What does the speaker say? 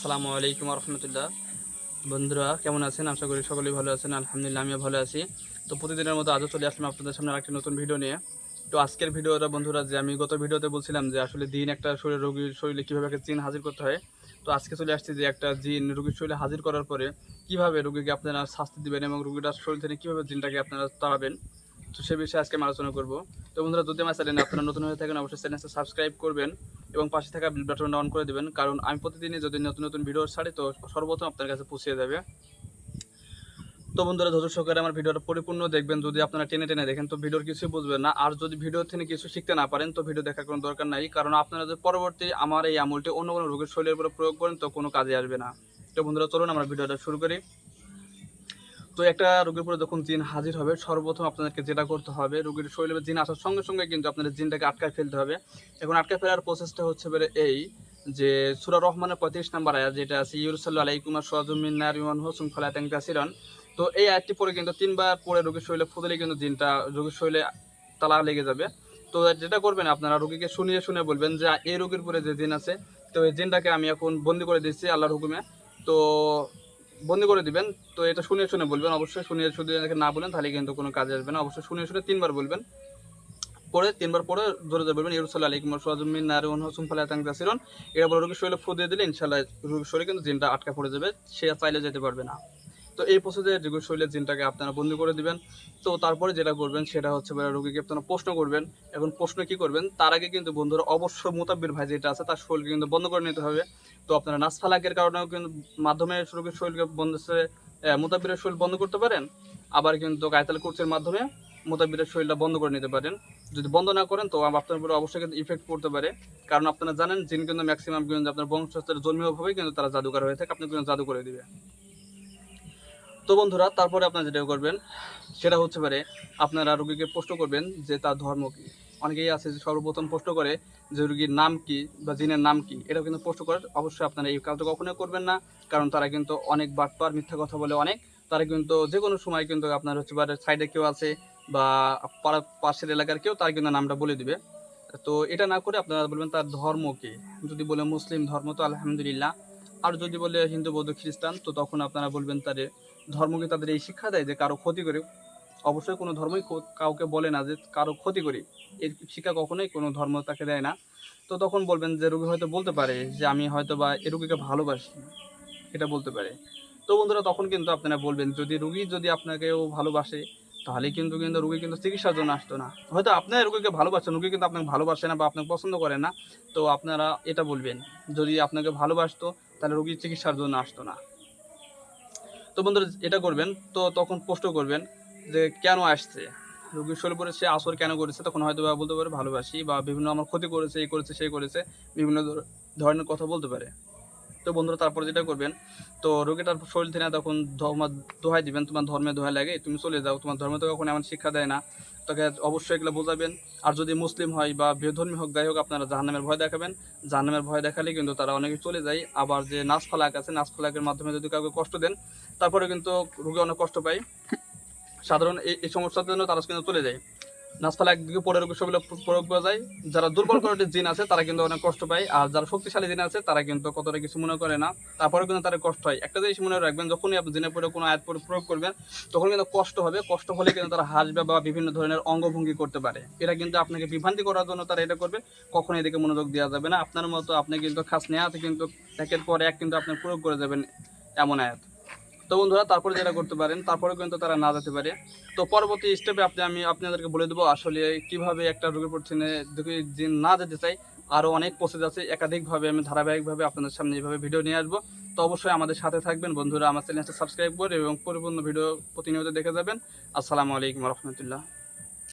আসসালামু আলাইকুম রহমতুল্লাহ বন্ধুরা, কেমন আছেন? আশা করি সকলেই ভালো আছেন। আলহামদুলিল্লাহ, আমিও ভালো আছি। তো প্রতিদিনের মতো আজও চলে আসলাম আপনাদের সামনে আরেকটি নতুন ভিডিও নিয়ে। তো আজকের ভিডিওটা বন্ধুরা, যে আমি গত ভিডিওতে বলছিলাম যে আসলে দিন একটা শরীর রোগীর শরীরে কীভাবে একটা জিন হাজির করতে হয়, তো আজকে চলে আসছি যে একটা জিন রোগীর শরীরে হাজির করার পরে কীভাবে রোগীকে আপনারা শাস্তি দিবেন এবং রোগীটার শরীর থেকে কীভাবে জিনটাকে আপনারা তাড়াবেন তো সে বিষয়ে আজকে আলোচনা করব। তো বন্ধুরা, যদি আমার চ্যানেলে আপনারা নতুন হয়ে থাকেন, অবশ্যই চ্যানেলটা সাবস্ক্রাইব করবেন এবং পাশে থাকা বেল বাটনটা অন করে দেবেন। কারণ আমি প্রতিদিনই যদি নতুন নতুন ভিডিও ছাড়ি, তো সর্বপ্রথম আপনার কাছে পৌঁছে যাবে। তো বন্ধুরা, ধৈর্য সহকারে আমার ভিডিওটা পরিপূর্ণ দেখবেন। যদি আপনারা টেনে টেনে দেখেন, তো ভিডিওর কিছু বুঝবেন না। আর যদি ভিডিও থেকে কিছু শিখতে না পারেন, তো ভিডিও দেখার কোনো দরকার নাই। কারণ আপনারা যদি পরবর্তী আমার এই আমলটি অন্য কোনো রোগের শরীরের উপরে প্রয়োগ করেন, তো কোনো কাজে আসবে না। তো বন্ধুরা, চলুন আমরা ভিডিওটা শুরু করি। তো একটা রোগীর উপরে যখন জিন হাজির হবে, সর্বপ্রথম আপনাদেরকে যেটা করতে হবে, রোগীর শরীরে জিন আসার সঙ্গে সঙ্গে কিন্তু আপনাদের জিনটাকে আটকায় ফেলতে হবে। এখন আটকায় ফেলার প্রসেসটা হচ্ছে বেরে এই যে, সুরা রহমানের পঁয়ত্রিশ নাম্বার আয়াত যেটা আছে ইউরসাল্লাহ আলাইকুমা সোয়াজুমিন নারিমান হোসুম ফালাতাং কাসিরন তো এই আয়াতটি পরে কিন্তু তিনবার পরে রোগীর শরীরে ফুদলে কিন্তু জিনটা, রোগীর শরীরে তালা লেগে যাবে। তো যেটা করবেন আপনারা, রোগীকে শুনিয়ে শুনে বলবেন যে, এই রোগীর পরে যে জিন আছে, তো এই জিনটাকে আমি এখন বন্দি করে দিচ্ছি আল্লাহর হুকুমে। তো বন্দি করে দিবেন। তো এটা শুনে শুনে বলবেন, অবশ্যই শুনে শুনে না বলেন তাহলে কিন্তু কোনো কাজে আসবে না। অবশ্যই শুনে শুনে তিনবার বলবেন। পরে তিনবার পরে ধরে ধরে বলবেন ইরুসাল্লাহ আলাইকুম সোয়াজমিন নারুন হোসুম ফালাতাং তাসিরন। এটা বলে রোগীর শরীরে ফু দিয়ে দিলে ইনশাল্লাহ রোগীর শরীরে কিন্তু জিনটা আটকা পড়ে যাবে। সে চাইলে যেতে পারবে না। তো এই প্রসেসে শরীরের জিনটাকে আপনারা বন্দি করে দিবেন। তো তারপরে যেটা করবেন, সেটা হচ্ছে রোগীকে আপনারা প্রশ্ন করবেন। এখন প্রশ্ন কি করবেন? তার আগে কিন্তু বন্ধুরা অবশ্যই মোতাব্বির ভাই যেটা আছে, তার শরীরকে কিন্তু বন্ধ করে নিতে হবে। তো আপনারা নাসফালাকের কারণেও কিন্তু মাধ্যমে রোগীর শরীরকে বন্ধ মোতাব্বিরের শরীর বন্ধ করতে পারেন। আবার কিন্তু কায়তাল কোর্সের মাধ্যমে মোতাবিরের শরীরটা বন্ধ করে নিতে পারেন। যদি বন্ধ না করেন, তো আপনার উপরে অবশ্যই কিন্তু ইফেক্ট পড়তে পারে। কারণ আপনারা জানেন জিন কিন্তু ম্যাক্সিমাম কিন্তু আপনার বংশস্থের জন্মীয়ভাবেই কিন্তু তারা জাদুকার হয়ে থাকে। আপনি কিন্তু জাদু করে দিবে তো বন্ধুরা, তারপরে আপনারা যেটা করবেন, সেটা হচ্ছে পারে আপনারা রোগীকে প্রশ্ন করবেন যে তার ধর্ম কি। অনেকেই আছে যে সর্বপ্রথম প্রশ্ন করে যে রোগীর নাম কি বা জিনের নাম কি, এটাও কিন্তু প্রশ্ন করে। অবশ্যই আপনারা এই কাজটা কখনোই করবেন না, কারণ তারা কিন্তু অনেক বাটপার, মিথ্যা কথা বলে অনেক। তারা কিন্তু যে কোনো সময় কিন্তু আপনার হচ্ছে সাইডে কেউ আছে বা পাড়া, পাশের এলাকার কেউ, তার কিন্তু নামটা বলে দিবে। তো এটা না করে আপনারা বলবেন তার ধর্ম কি। যদি বলে মুসলিম ধর্ম, তো আলহামদুলিল্লাহ। আর যদি বলে হিন্দু, বৌদ্ধ, খ্রিস্টান, তো তখন আপনারা বলবেন তাদের ধর্মকে তাদের এই শিক্ষা দেয় যে কারও ক্ষতি করে। অবশ্যই কোনো ধর্মই কাউকে বলে না যে কারও ক্ষতি করি। এই শিক্ষা কখনোই কোনো ধর্ম তাকে দেয় না। তো তখন বলবেন যে, রোগী হয়তো বলতে পারে যে, আমি হয়তো বা এ রোগীকে ভালোবাসি। এটা বলতে পারে। তো বন্ধুরা, তখন কিন্তু আপনারা বলবেন, যদি রুগী যদি আপনাকেও ভালোবাসে, তাহলে কিন্তু কিন্তু রুগী কিন্তু চিকিৎসার জন্য আসতো না। হয়তো আপনার রুগীকে ভালোবাসেন, রুগী কিন্তু আপনাকে ভালোবাসে না বা আপনাকে পছন্দ করে না। তো আপনারা এটা বলবেন, যদি আপনাকে ভালোবাসতো, তাহলে রুগী চিকিৎসার জন্য আসতো না। তো বন্ধুরা এটা করবেন, তো তখন প্রশ্ন করবেন যে কেন আসছে? রুগীর শরীর পরে সে আসর কেন করেছে, তখন হয়তো বা বলতে পারে ভালোবাসি বা বিভিন্ন আমার ক্ষতি করেছে, এই করেছে, সেই করেছে, বিভিন্ন ধরনের কথা বলতে পারে। তো বন্ধুরা, তারপরে যেটা করবেন, তো রোগীটার শরীর থেকে তখন তোমার দোহাই দিবেন, তোমার ধর্মে দোহাই লাগে, তুমি চলে যাও। তোমার ধর্মে তো কখনো এমন শিক্ষা দেয় না। তাকে অবশ্যই এগুলো বোঝাবেন। আর যদি মুসলিম হয় বা বেধর্মী হোক, যাই হোক, আপনারা জাহান্নামের ভয় দেখাবেন। জাহান্নামের ভয় দেখালে কিন্তু তারা অনেকে চলে যায়। আবার যে নাচ ফালাক আছে, নাচ ফালাকের মাধ্যমে যদি কাউকে কষ্ট দেন তারপরে কিন্তু রোগী অনেক কষ্ট পায়। সাধারণ এই সমস্যার জন্য তারা কিন্তু চলে যায়। নাচপালা একদিকে পরে রোগী সেগুলো প্রয়োগ করা যায়। যারা দুর্বল কোয়ালিটির জিন আছে তারা কিন্তু অনেক কষ্ট পায়। আর যারা শক্তিশালী জিন আছে তারা কিন্তু কতটা কিছু মনে করে না। তারপরে কিন্তু তাদের কষ্ট হয়। একটা জিনিস মনে রাখবেন যখনই আপনি জিনের পরে কোনো আয়াত পরে প্রয়োগ করবেন তখন কিন্তু কষ্ট হবে। কষ্ট হলে কিন্তু তারা হাসবে বা বিভিন্ন ধরনের অঙ্গভঙ্গি করতে পারে। এটা কিন্তু আপনাকে বিভ্রান্তি করার জন্য তারা এটা করবে। কখনো এদিকে মনোযোগ দেওয়া যাবে না। আপনার মতো আপনি কিন্তু খাস নেওয়াতে কিন্তু একের পর এক কিন্তু আপনি প্রয়োগ করে যাবেন এমন আয়াত। তো বন্ধুরা, তারপরে যেটা করতে পারেন তারপরে কিন্তু তারা না যেতে পারে। তো পরবর্তী স্টেপে আপনি, আমি আপনাদেরকে বলে দেবো আসলে কীভাবে একটা রোগীর প্রতিদিনে দিন না যেতে চাই আরও অনেক প্রসেস আছে। একাধিকভাবে আমি ধারাবাহিকভাবে আপনাদের সামনে এইভাবে ভিডিও নিয়ে আসব। তো অবশ্যই আমাদের সাথে থাকবেন বন্ধুরা, আমার চ্যানেলটা সাবস্ক্রাইব করে এবং পরিপূর্ণ ভিডিও প্রতিনিয়ত দেখে যাবেন। আসসালামু আলাইকুম রহমতুল্লাহ।